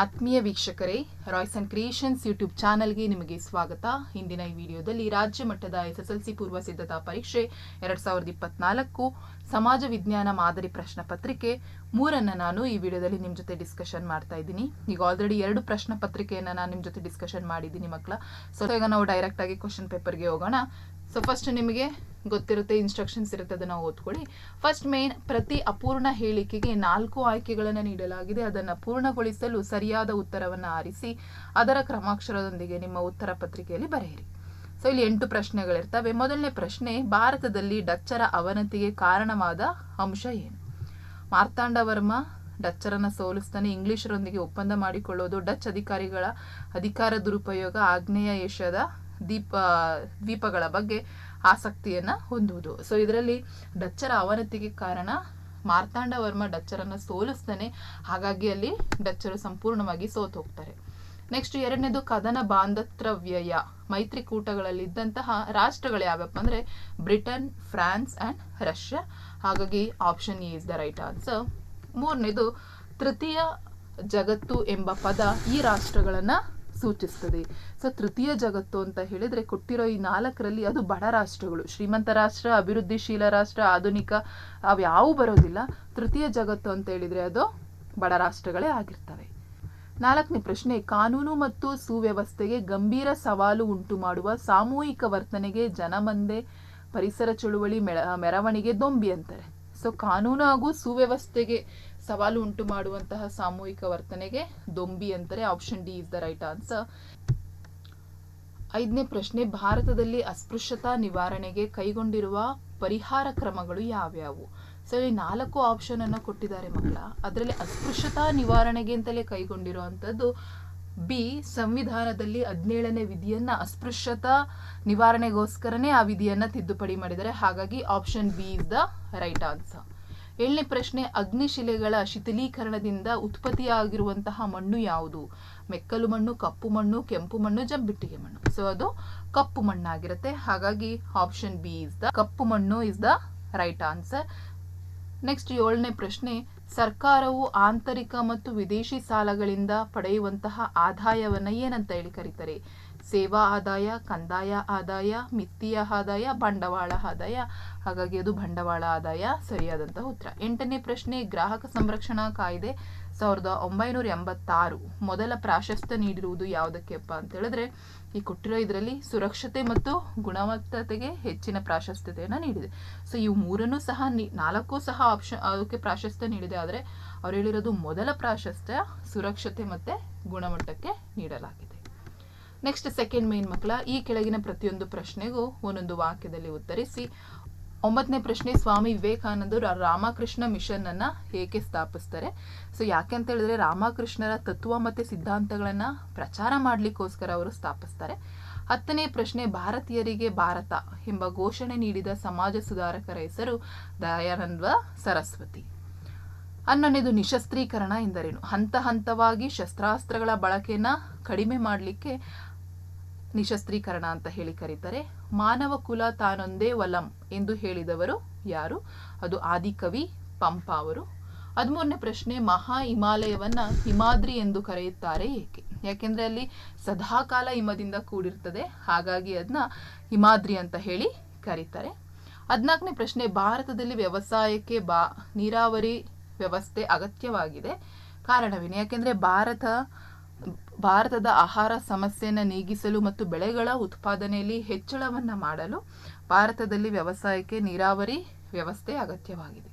ಆತ್ಮೀಯ ವೀಕ್ಷಕರೇ Royce and creations YouTube ಚಾನಲ್ಗೆ ನಿಮಗೆ ಸ್ವಾಗತ. ಇಂದಿನ ಈ ವಿಡಿಯೋದಲ್ಲಿ ರಾಜ್ಯ ಮಟ್ಟದ ಎಸ್ಎಸ್ಎಲ್ಸಿ ಪೂರ್ವ ಸಿದ್ಧತಾ ಪರೀಕ್ಷೆ ಎರಡ್ ಸಾವಿರದ ಇಪ್ಪತ್ನಾಲ್ಕು ಸಮಾಜ ವಿಜ್ಞಾನ ಮಾದರಿ ಪ್ರಶ್ನೆ ಪತ್ರಿಕೆ ಮೂರನ್ನು ನಾನು ಈ ವಿಡಿಯೋದಲ್ಲಿ ನಿಮ್ಮ ಜೊತೆ ಡಿಸ್ಕಷನ್ ಮಾಡ್ತಾ ಇದ್ದೀನಿ. ಈಗ ಆಲ್ರೆಡಿ ಎರಡು ಪ್ರಶ್ನೆ ಪತ್ರಿಕೆಯನ್ನು ನಾನು ನಿಮ್ಮ ಜೊತೆ ಡಿಸ್ಕಷನ್ ಮಾಡಿದ್ದೀನಿ ಮಕ್ಕಳ. ಸೊ ಈಗ ನಾವು ಡೈರೆಕ್ಟಾಗಿ ಕ್ವಶನ್ ಪೇಪರ್ಗೆ ಹೋಗೋಣ. ಸೊ ಫಸ್ಟ್ ನಿಮಗೆ ಗೊತ್ತಿರುತ್ತೆ ಇನ್ಸ್ಟ್ರಕ್ಷನ್ಸ್ ಇರುತ್ತೆ, ಅದನ್ನು ಓದ್ಕೊಳ್ಳಿ. ಫಸ್ಟ್ ಮೇನ್ ಪ್ರತಿ ಅಪೂರ್ಣ ಹೇಳಿಕೆಗೆ ನಾಲ್ಕು ಆಯ್ಕೆಗಳನ್ನು ನೀಡಲಾಗಿದೆ. ಅದನ್ನು ಪೂರ್ಣಗೊಳಿಸಲು ಸರಿಯಾದ ಉತ್ತರವನ್ನು ಆರಿಸಿ, ಅದರ ಕ್ರಮಾಕ್ಷರದೊಂದಿಗೆ ನಿಮ್ಮ ಉತ್ತರ ಪತ್ರಿಕೆಯಲ್ಲಿ ಬರೆಯಿರಿ. ಸೊ ಇಲ್ಲಿ ಎಂಟು ಪ್ರಶ್ನೆಗಳಿರ್ತವೆ. ಮೊದಲನೇ ಪ್ರಶ್ನೆ, ಭಾರತದಲ್ಲಿ ಡಚ್ಚರ ಅವನತಿಗೆ ಕಾರಣವಾದ ಅಂಶ ಏನು? ಮಾರ್ತಾಂಡ ವರ್ಮ, ಡಚ್ಚರನ್ನ ಸೋಲಿಸ್ತಾನೆ, ಇಂಗ್ಲಿಷರೊಂದಿಗೆ ಒಪ್ಪಂದ ಮಾಡಿಕೊಳ್ಳೋದು, ಡಚ್ ಅಧಿಕಾರಿಗಳ ಅಧಿಕಾರ ದುರುಪಯೋಗ, ಆಗ್ನೇಯ ಏಷ್ಯಾದ ದೀಪ ದ್ವೀಪಗಳ ಬಗ್ಗೆ ಆಸಕ್ತಿಯನ್ನ ಹೊಂದುವುದು. ಸೊ ಇದರಲ್ಲಿ ಡಚ್ಚರ ಅವನತಿಗೆ ಕಾರಣ ಮಾರ್ತಾಂಡ ವರ್ಮ ಡಚ್ಚರನ್ನ ಸೋಲಿಸ್ತಾನೆ. ಹಾಗಾಗಿ ಅಲ್ಲಿ ಡಚ್ಚರು ಸಂಪೂರ್ಣವಾಗಿ ಸೋತು ಹೋಗ್ತಾರೆ ನೆಕ್ಸ್ಟ್ ಎರಡನೇದು ಕದನ ಬಾಂಧತ್ರ ವ್ಯಯ ಮೈತ್ರಿಕೂಟಗಳಲ್ಲಿ ಇದ್ದಂತಹ ರಾಷ್ಟ್ರಗಳು ಯಾವ್ಯಾವ ಅಂದ್ರೆ ಬ್ರಿಟನ್, ಫ್ರಾನ್ಸ್ ಅಂಡ್ ರಷ್ಯಾ. ಹಾಗಾಗಿ option is the right answer ಮೂರನೇದು ತೃತೀಯ ಜಗತ್ತು ಎಂಬ ಪದ ಈ ರಾಷ್ಟ್ರಗಳನ್ನ ಸೂಚಿಸ್ತದೆ. ಸೊ ತೃತೀಯ ಜಗತ್ತು ಅಂತ ಹೇಳಿದ್ರೆ ಕೊಟ್ಟಿರೋ ಈ ನಾಲ್ಕರಲ್ಲಿ ಅದು ಬಡ ರಾಷ್ಟ್ರಗಳು. ಶ್ರೀಮಂತ ರಾಷ್ಟ್ರ, ಅಭಿವೃದ್ಧಿಶೀಲ ರಾಷ್ಟ್ರ, ಆಧುನಿಕ, ಅವ್ಯಾವು ಬರೋದಿಲ್ಲ. ತೃತೀಯ ಜಗತ್ತು ಅಂತ ಹೇಳಿದ್ರೆ ಅದು ಬಡ ರಾಷ್ಟ್ರಗಳೇ ಆಗಿರ್ತವೆ. ನಾಲ್ಕನೇ ಪ್ರಶ್ನೆ, ಕಾನೂನು ಮತ್ತು ಸುವ್ಯವಸ್ಥೆಗೆ ಗಂಭೀರ ಸವಾಲು ಉಂಟು ಮಾಡುವ ಸಾಮೂಹಿಕ ವರ್ತನೆಗೆ ಜನಮಂದೆ ಪರಿಸರ ಚಳುವಳಿ ಮೆರವಣಿಗೆ ದೊಂಬಿ ಅಂತಾರೆ. ಸೊ ಕಾನೂನು ಹಾಗೂ ಸುವ್ಯವಸ್ಥೆಗೆ ಸವಾಲು ಉಂಟು ಮಾಡುವಂತಹ ಸಾಮೂಹಿಕ ವರ್ತನೆಗೆ ದೊಂಬಿ ಅಂತಾರೆ option D is the right answer ಐದನೇ ಪ್ರಶ್ನೆ, ಭಾರತದಲ್ಲಿ ಅಸ್ಪೃಶ್ಯತಾ ನಿವಾರಣೆಗೆ ಕೈಗೊಂಡಿರುವ ಪರಿಹಾರ ಕ್ರಮಗಳು ಯಾವ್ಯಾವು? ಸೊ ಇಲ್ಲಿ ನಾಲ್ಕು ಆಪ್ಷನ್ ಅನ್ನು ಕೊಟ್ಟಿದ್ದಾರೆ ಮಕ್ಕಳ. ಅದರಲ್ಲಿ ಅಸ್ಪೃಶ್ಯತಾ ನಿವಾರಣೆಗೆ ಅಂತಲೇ ಕೈಗೊಂಡಿರುವಂತದ್ದು ಬಿ ಸಂವಿಧಾನದಲ್ಲಿ ಹದಿನೇಳನೇ ವಿಧಿಯನ್ನ ಅಸ್ಪೃಶ್ಯತಾ ನಿವಾರಣೆಗೋಸ್ಕರನೇ ಆ ವಿಧಿಯನ್ನ ತಿದ್ದುಪಡಿ ಮಾಡಿದ್ದಾರೆ. ಹಾಗಾಗಿ option B is the right answer ಏಳನೇ ಪ್ರಶ್ನೆ ಅಗ್ನಿಶಿಲೆಗಳ ಶಿಥಿಲೀಕರಣದಿಂದ ಉತ್ಪತ್ತಿಯಾಗಿರುವಂತಹ ಮಣ್ಣು ಯಾವುದು? ಮೆಕ್ಕಲು ಮಣ್ಣು, ಕಪ್ಪು ಮಣ್ಣು, ಕೆಂಪು ಮಣ್ಣು, ಜಂಬಿಟ್ಟಿಗೆ ಮಣ್ಣು. ಸೊ ಅದು ಕಪ್ಪು ಮಣ್ಣಾಗಿರುತ್ತೆ. ಹಾಗಾಗಿ ಆಪ್ಷನ್ ಬಿ ಇಸ್ ದ ಕಪ್ಪು ಮಣ್ಣು is the right answer next ಏಳನೇ ಪ್ರಶ್ನೆ, ಸರ್ಕಾರವು ಆಂತರಿಕ ಮತ್ತು ವಿದೇಶಿ ಸಾಲಗಳಿಂದ ಪಡೆಯುವಂತಹ ಆದಾಯವನ್ನು ಏನಂತ ಹೇಳಿ ಕರೀತಾರೆ? ಸೇವಾ ಆದಾಯ, ಕಂದಾಯ ಆದಾಯ, ಮಿತ್ತಿಯ ಆದಾಯ, ಬಂಡವಾಳ ಆದಾಯ. ಹಾಗಾಗಿ ಅದು ಬಂಡವಾಳ ಆದಾಯ, ಸರಿಯಾದಂತಹ ಉತ್ತರ. ಎಂಟನೇ ಪ್ರಶ್ನೆ, ಗ್ರಾಹಕ ಸಂರಕ್ಷಣಾ ಕಾಯ್ದೆ ಸಾವಿರದ ಒಂಬೈನೂರ ಎಂಬತ್ತಾರು. ಮೊದಲ ಪ್ರಾಶಸ್ತ್ಯ ನೀಡಿರುವುದು ಯಾವುದಕ್ಕೆಪ್ಪ ಅಂತ ಹೇಳಿದ್ರೆ, ಈ ಕೊಟ್ಟಿರೋ ಇದರಲ್ಲಿ ಸುರಕ್ಷತೆ ಮತ್ತು ಗುಣಮಟ್ಟತೆಗೆ ಹೆಚ್ಚಿನ ಪ್ರಾಶಸ್ತ್ಯತೆಯನ್ನು ನೀಡಿದೆ. ಸೊ ಇವು ಮೂರನ್ನು ಸಹ ನೀ- ನಾಲ್ಕು ಸಹ ಆಪ್ಷನ್ ಅದಕ್ಕೆ ಪ್ರಾಶಸ್ತ್ಯ ನೀಡಿದೆ. ಆದರೆ ಅವ್ರು ಹೇಳಿರೋದು ಮೊದಲ ಪ್ರಾಶಸ್ತ್ಯ ಸುರಕ್ಷತೆ ಮತ್ತು ಗುಣಮಟ್ಟಕ್ಕೆ ನೀಡಲಾಗಿದೆ. ನೆಕ್ಸ್ಟ್ ಸೆಕೆಂಡ್ ಮೇನ್ ಮಕ್ಕಳ, ಈ ಕೆಳಗಿನ ಪ್ರತಿಯೊಂದು ಪ್ರಶ್ನೆಗೂ ಒಂದೊಂದು ವಾಕ್ಯದಲ್ಲಿ ಉತ್ತರಿಸಿ. ಒಂಬತ್ತನೇ ಪ್ರಶ್ನೆ, ಸ್ವಾಮಿ ವಿವೇಕಾನಂದರು ರಾಮಕೃಷ್ಣ ಮಿಷನ್ ಅನ್ನ ಏಕೆ ಸ್ಥಾಪಿಸ್ತಾರೆ? ಸೊ ಯಾಕೆ ಅಂತ ಹೇಳಿದ್ರೆ, ರಾಮಕೃಷ್ಣರ ತತ್ವ ಮತ್ತೆ ಸಿದ್ಧಾಂತಗಳನ್ನ ಪ್ರಚಾರ ಮಾಡ್ಲಿಕ್ಕೋಸ್ಕರ ಅವರು ಸ್ಥಾಪಿಸ್ತಾರೆ. ಹತ್ತನೇ ಪ್ರಶ್ನೆ, ಭಾರತೀಯರಿಗೆ ಭಾರತ ಎಂಬ ಘೋಷಣೆ ನೀಡಿದ ಸಮಾಜ ಸುಧಾರಕರ ಹೆಸರು ದಯಾನಂದ ಸರಸ್ವತಿ. ಹನ್ನೊಂದನೇದು, ನಿಶಸ್ತ್ರೀಕರಣ ಎಂದರೇನು? ಹಂತ ಹಂತವಾಗಿ ಶಸ್ತ್ರಾಸ್ತ್ರಗಳ ಬಳಕೆಯನ್ನ ಕಡಿಮೆ ಮಾಡಲಿಕ್ಕೆ ನಿಶಸ್ತ್ರೀಕರಣ ಅಂತ ಹೇಳಿ ಕರೀತಾರೆ. ಮಾನವ ಕುಲ ತಾನೊಂದೇ ವಲಂ ಎಂದು ಹೇಳಿದವರು ಯಾರು? ಅದು ಆದಿಕವಿ ಪಂಪ ಅವರು. ಹದಿಮೂರನೇ ಪ್ರಶ್ನೆ, ಮಹಾ ಹಿಮಾಲಯವನ್ನ ಹಿಮಾದ್ರಿ ಎಂದು ಕರೆಯುತ್ತಾರೆ ಏಕೆ? ಯಾಕೆಂದ್ರೆ ಅಲ್ಲಿ ಸದಾಕಾಲ ಹಿಮದಿಂದ ಕೂಡಿರ್ತದೆ, ಹಾಗಾಗಿ ಅದನ್ನ ಹಿಮಾದ್ರಿ ಅಂತ ಹೇಳಿ ಕರೀತಾರೆ. ಹದಿನಾಲ್ಕನೇ ಪ್ರಶ್ನೆ, ಭಾರತದಲ್ಲಿ ವ್ಯವಸಾಯಕ್ಕೆ ಬಾ, ನೀರಾವರಿ ವ್ಯವಸ್ಥೆ ಅಗತ್ಯವಾಗಿದೆ. ಕಾರಣವೇನು? ಯಾಕೆಂದ್ರೆ ಭಾರತ ಭಾರತದ ಆಹಾರ ಸಮಸ್ಯೆಯನ್ನು ನೀಗಿಸಲು ಮತ್ತು ಬೆಳೆಗಳ ಉತ್ಪಾದನೆಯಲ್ಲಿ ಹೆಚ್ಚಳವನ್ನು ಮಾಡಲು ಭಾರತದಲ್ಲಿ ವ್ಯವಸಾಯಕ್ಕೆ ನೀರಾವರಿ ವ್ಯವಸ್ಥೆ ಅಗತ್ಯವಾಗಿದೆ.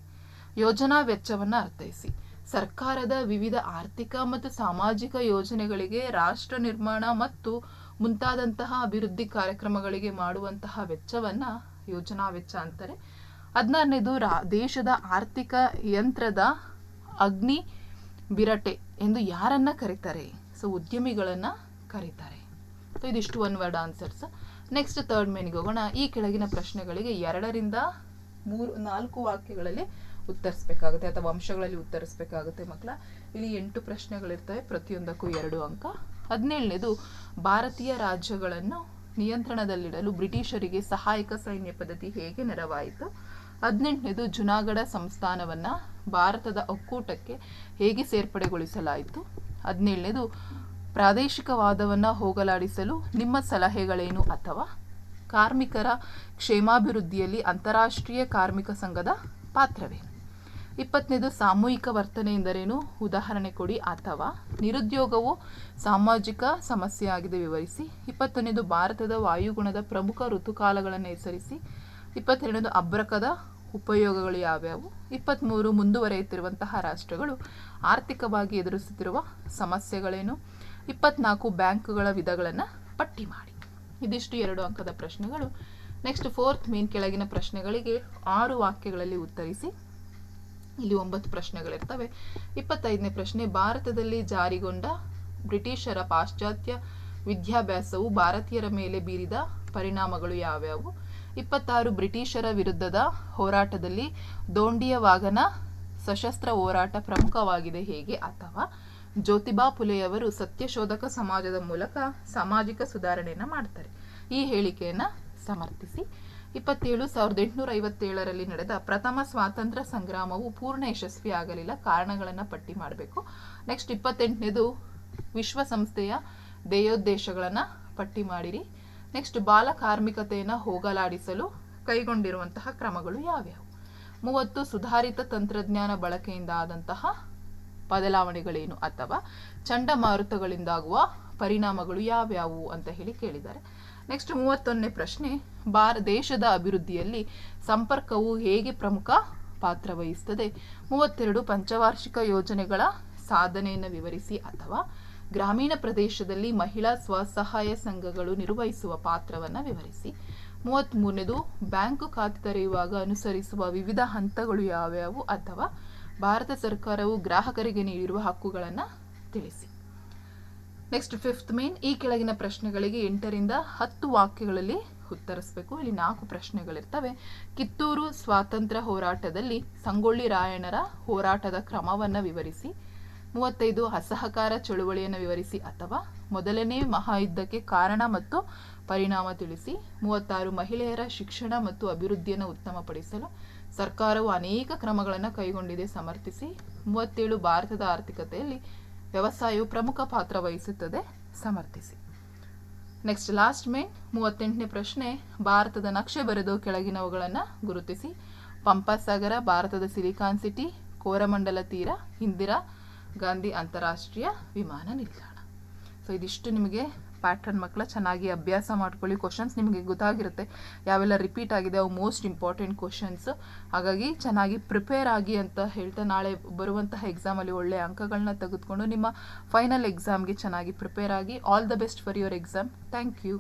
ಯೋಜನಾ ವೆಚ್ಚವನ್ನು ಅರ್ಥೈಸಿ. ಸರ್ಕಾರದ ವಿವಿಧ ಆರ್ಥಿಕ ಮತ್ತು ಸಾಮಾಜಿಕ ಯೋಜನೆಗಳಿಗೆ ರಾಷ್ಟ್ರ ನಿರ್ಮಾಣ ಮತ್ತು ಮುಂತಾದಂತಹ ಅಭಿವೃದ್ಧಿ ಕಾರ್ಯಕ್ರಮಗಳಿಗೆ ಮಾಡುವಂತಹ ವೆಚ್ಚವನ್ನ ಯೋಜನಾ ವೆಚ್ಚ ಅಂತಾರೆ. ಹದಿನಾರನೇದು ರಾ, ದೇಶದ ಆರ್ಥಿಕ ಯಂತ್ರದ ಅಗ್ನಿ ಬಿರಟೆ ಎಂದು ಯಾರನ್ನ ಕರೀತಾರೆ? ಸೊ ಉದ್ಯಮಿಗಳನ್ನು ಕರೀತಾರೆ. ಸೊ ಇದಿಷ್ಟು one word answers next third ಮೇನಿಗೆ ಹೋಗೋಣ. ಈ ಕೆಳಗಿನ ಪ್ರಶ್ನೆಗಳಿಗೆ ಎರಡರಿಂದ ಮೂರು, ನಾಲ್ಕು ವಾಕ್ಯಗಳಲ್ಲಿ ಉತ್ತರಿಸ್ಬೇಕಾಗುತ್ತೆ ಅಥವಾ ಅಂಶಗಳಲ್ಲಿ ಉತ್ತರಿಸ್ಬೇಕಾಗುತ್ತೆ ಮಕ್ಕಳ. ಇಲ್ಲಿ ಎಂಟು ಪ್ರಶ್ನೆಗಳಿರ್ತವೆ, ಪ್ರತಿಯೊಂದಕ್ಕೂ ಎರಡು ಅಂಕ. ಹದಿನೇಳನೇದು, ಭಾರತೀಯ ರಾಜ್ಯಗಳನ್ನು ನಿಯಂತ್ರಣದಲ್ಲಿಡಲು ಬ್ರಿಟಿಷರಿಗೆ ಸಹಾಯಕ ಸೈನ್ಯ ಪದ್ಧತಿ ಹೇಗೆ ನೆರವಾಯಿತು? ಹದಿನೆಂಟನೇದು, ಜುನಾಗಢ ಸಂಸ್ಥಾನವನ್ನು ಭಾರತದ ಒಕ್ಕೂಟಕ್ಕೆ ಹೇಗೆ ಸೇರ್ಪಡೆಗೊಳಿಸಲಾಯಿತು? ಹದಿನೇಳನೇದು, ಪ್ರಾದೇಶಿಕವಾದವನ್ನು ಹೋಗಲಾಡಿಸಲು ನಿಮ್ಮ ಸಲಹೆಗಳೇನು ಅಥವಾ? ಕಾರ್ಮಿಕರ ಕ್ಷೇಮಾಭಿವೃದ್ಧಿಯಲ್ಲಿ ಅಂತಾರಾಷ್ಟ್ರೀಯ ಕಾರ್ಮಿಕ ಸಂಘದ ಪಾತ್ರವೇ? ಇಪ್ಪತ್ತನೇದು, ಸಾಮೂಹಿಕ ವರ್ತನೆ ಎಂದರೇನು? ಉದಾಹರಣೆ ಕೊಡಿ ಅಥವಾ? ನಿರುದ್ಯೋಗವು ಸಾಮಾಜಿಕ ಸಮಸ್ಯೆಯಾಗಿದೆ ವಿವರಿಸಿ. ಇಪ್ಪತ್ತೊಂದನೇದು, ಭಾರತದ ವಾಯುಗುಣದ ಪ್ರಮುಖ ಋತುಕಾಲಗಳನ್ನು ಹೆಸರಿಸಿ. ಇಪ್ಪತ್ತೆರಡನೇದು, ಅಬ್ರಕದ ಉಪಯೋಗಗಳು ಯಾವ್ಯಾವು? ಇಪ್ಪತ್ತ್ಮೂರು ಮುಂದುವರೆಯುತ್ತಿರುವಂತಹ ರಾಷ್ಟ್ರಗಳು ಆರ್ಥಿಕವಾಗಿ ಎದುರಿಸುತ್ತಿರುವ ಸಮಸ್ಯೆಗಳೇನು? ಇಪ್ಪತ್ನಾಲ್ಕು ಬ್ಯಾಂಕುಗಳ ವಿಧಗಳನ್ನು ಪಟ್ಟಿ ಮಾಡಿ. ಇದಿಷ್ಟು ಎರಡು ಅಂಕದ ಪ್ರಶ್ನೆಗಳು. ನೆಕ್ಸ್ಟ್ ಫೋರ್ತ್ ಮೇನ್ ಕೆಳಗಿನ ಪ್ರಶ್ನೆಗಳಿಗೆ ಆರು ವಾಕ್ಯಗಳಲ್ಲಿ ಉತ್ತರಿಸಿ. ಇಲ್ಲಿ ಒಂಬತ್ತು ಪ್ರಶ್ನೆಗಳಿರ್ತವೆ. ಇಪ್ಪತ್ತೈದನೇ ಪ್ರಶ್ನೆ, ಭಾರತದಲ್ಲಿ ಜಾರಿಗೊಂಡ ಬ್ರಿಟಿಷರ ಪಾಶ್ಚಾತ್ಯ ವಿದ್ಯಾಭ್ಯಾಸವು ಭಾರತೀಯರ ಮೇಲೆ ಬೀರಿದ ಪರಿಣಾಮಗಳು ಯಾವ್ಯಾವು? ಇಪ್ಪತ್ತಾರು ಬ್ರಿಟಿಷರ ವಿರುದ್ಧದ ಹೋರಾಟದಲ್ಲಿ ದೋಂಡಿಯ ವಾಗನ ಸಶಸ್ತ್ರ ಹೋರಾಟ ಪ್ರಮುಖವಾಗಿದೆ ಹೇಗೆ ಅಥವಾ ಜ್ಯೋತಿಬಾ ಫುಲೆಯವರು ಸತ್ಯಶೋಧಕ ಸಮಾಜದ ಮೂಲಕ ಸಾಮಾಜಿಕ ಸುಧಾರಣೆಯನ್ನು ಮಾಡ್ತಾರೆ? ಈ ಹೇಳಿಕೆಯನ್ನು ಸಮರ್ಥಿಸಿ. ಇಪ್ಪತ್ತೇಳು ಸಾವಿರದ ಎಂಟುನೂರ ಐವತ್ತೇಳರಲ್ಲಿ ನಡೆದ ಪ್ರಥಮ ಸ್ವಾತಂತ್ರ್ಯ ಸಂಗ್ರಾಮವು ಪೂರ್ಣ ಯಶಸ್ವಿಯಾಗಲಿಲ್ಲ ಕಾರಣಗಳನ್ನು ಪಟ್ಟಿ ಮಾಡಬೇಕು. ನೆಕ್ಸ್ಟ್ ಇಪ್ಪತ್ತೆಂಟನೇದು ವಿಶ್ವಸಂಸ್ಥೆಯ ಧ್ಯೇಯೋದ್ದೇಶಗಳನ್ನು ಪಟ್ಟಿ ಮಾಡಿರಿ. ನೆಕ್ಸ್ಟ್ ಬಾಲ ಕಾರ್ಮಿಕತೆಯನ್ನು ಹೋಗಲಾಡಿಸಲು ಕೈಗೊಂಡಿರುವಂತಹ ಕ್ರಮಗಳು ಯಾವ್ಯಾವು? ಮೂವತ್ತು ಸುಧಾರಿತ ತಂತ್ರಜ್ಞಾನ ಬಳಕೆಯಿಂದ ಆದಂತಹ ಬದಲಾವಣೆಗಳೇನು ಅಥವಾ ಚಂಡಮಾರುತಗಳಿಂದಾಗುವ ಪರಿಣಾಮಗಳು ಯಾವ್ಯಾವು ಅಂತ ಹೇಳಿ ಕೇಳಿದ್ದಾರೆ. ನೆಕ್ಸ್ಟ್ ಮೂವತ್ತೊಂದನೇ ಪ್ರಶ್ನೆ, ಭಾರ, ದೇಶದ ಅಭಿವೃದ್ಧಿಯಲ್ಲಿ ಸಂಪರ್ಕವು ಹೇಗೆ ಪ್ರಮುಖ ಪಾತ್ರ ವಹಿಸುತ್ತದೆ ಮೂವತ್ತೆರಡು ಪಂಚವಾರ್ಷಿಕ ಯೋಜನೆಗಳ ಸಾಧನೆಯನ್ನು ವಿವರಿಸಿ ಅಥವಾ ಗ್ರಾಮೀಣ ಪ್ರದೇಶದಲ್ಲಿ ಮಹಿಳಾ ಸ್ವಸಹಾಯ ಸಂಘಗಳು ನಿರ್ವಹಿಸುವ ಪಾತ್ರವನ್ನು ವಿವರಿಸಿ. ಮೂವತ್ತ್ಮೂರನೇದು ಬ್ಯಾಂಕು ಖಾತೆ ತೆರೆಯುವಾಗ ಅನುಸರಿಸುವ ವಿವಿಧ ಹಂತಗಳು ಯಾವ್ಯಾವು ಅಥವಾ ಭಾರತ ಸರ್ಕಾರವು ಗ್ರಾಹಕರಿಗೆ ನೀಡಿರುವ ಹಕ್ಕುಗಳನ್ನು ತಿಳಿಸಿ. ನೆಕ್ಸ್ಟ್ ಫಿಫ್ತ್ ಮೇನ್, ಈ ಕೆಳಗಿನ ಪ್ರಶ್ನೆಗಳಿಗೆ ಎಂಟರಿಂದ ಹತ್ತು ವಾಕ್ಯಗಳಲ್ಲಿ ಉತ್ತರಿಸಬೇಕು. ಇಲ್ಲಿ ನಾಲ್ಕು ಪ್ರಶ್ನೆಗಳಿರ್ತವೆ. ಕಿತ್ತೂರು ಸ್ವಾತಂತ್ರ್ಯ ಹೋರಾಟದಲ್ಲಿ ಸಂಗೊಳ್ಳಿ ರಾಯಣ್ಣರ ಹೋರಾಟದ ಕ್ರಮವನ್ನು ವಿವರಿಸಿ. ಮೂವತ್ತೈದು ಅಸಹಕಾರ ಚಳುವಳಿಯನ್ನು ವಿವರಿಸಿ ಅಥವಾ ಮೊದಲನೇ ಮಹಾಯುದ್ಧಕ್ಕೆ ಕಾರಣ ಮತ್ತು ಪರಿಣಾಮ ತಿಳಿಸಿ, ಮೂವತ್ತಾರು ಮಹಿಳೆಯರ ಶಿಕ್ಷಣ ಮತ್ತು ಅಭಿವೃದ್ಧಿಯನ್ನು ಉತ್ತಮಪಡಿಸಲು ಸರ್ಕಾರವು ಅನೇಕ ಕ್ರಮಗಳನ್ನು ಕೈಗೊಂಡಿದೆ ಸಮರ್ಥಿಸಿ, ಮೂವತ್ತೇಳು ಭಾರತದ ಆರ್ಥಿಕತೆಯಲ್ಲಿ ವ್ಯವಸಾಯವು ಪ್ರಮುಖ ಪಾತ್ರ ವಹಿಸುತ್ತದೆ ಸಮರ್ಥಿಸಿ. ನೆಕ್ಸ್ಟ್ ಲಾಸ್ಟ್ ಮೇನ್ ಮೂವತ್ತೆಂಟನೇ ಪ್ರಶ್ನೆ, ಭಾರತದ ನಕ್ಷೆ ಬರೆದು ಕೆಳಗಿನವುಗಳನ್ನು ಗುರುತಿಸಿ. ಪಂಪಸಾಗರ, ಭಾರತದ ಸಿಲಿಕಾನ್ ಸಿಟಿ, ಕೋರಮಂಡಲ ತೀರ, ಇಂದಿರಾ ಗಾಂಧಿ ಅಂತಾರಾಷ್ಟ್ರೀಯ ವಿಮಾನ ನಿಲ್ದಾಣ. ಸೊ ಇದಿಷ್ಟು ನಿಮಗೆ ಪ್ಯಾಟ್ರನ್ ಮಕ್ಕಳ ಚೆನ್ನಾಗಿ ಅಭ್ಯಾಸ ಮಾಡ್ಕೊಳ್ಳಿ. ಕ್ವಶನ್ಸ್ ನಿಮಗೆ ಗೊತ್ತಾಗಿರುತ್ತೆ. ಯಾವೆಲ್ಲ ರಿಪೀಟ್ ಆಗಿದೆ, ಅವು ಮೋಸ್ಟ್ ಇಂಪಾರ್ಟೆಂಟ್ ಕ್ವಶನ್ಸ್ ಹಾಗಾಗಿ ಚೆನ್ನಾಗಿ ಪ್ರಿಪೇರ್ ಆಗಿ ಅಂತ ಹೇಳ್ತಾ ನಾಳೆ ಬರುವಂತಹ ಎಕ್ಸಾಮಲ್ಲಿ ಒಳ್ಳೆಯ ಅಂಕಗಳನ್ನ ತೆಗೆದುಕೊಂಡು ನಿಮ್ಮ ಫೈನಲ್ ಎಕ್ಸಾಮ್ಗೆ ಚೆನ್ನಾಗಿ ಪ್ರಿಪೇರ್ ಆಗಿ. All the best for your exam thank you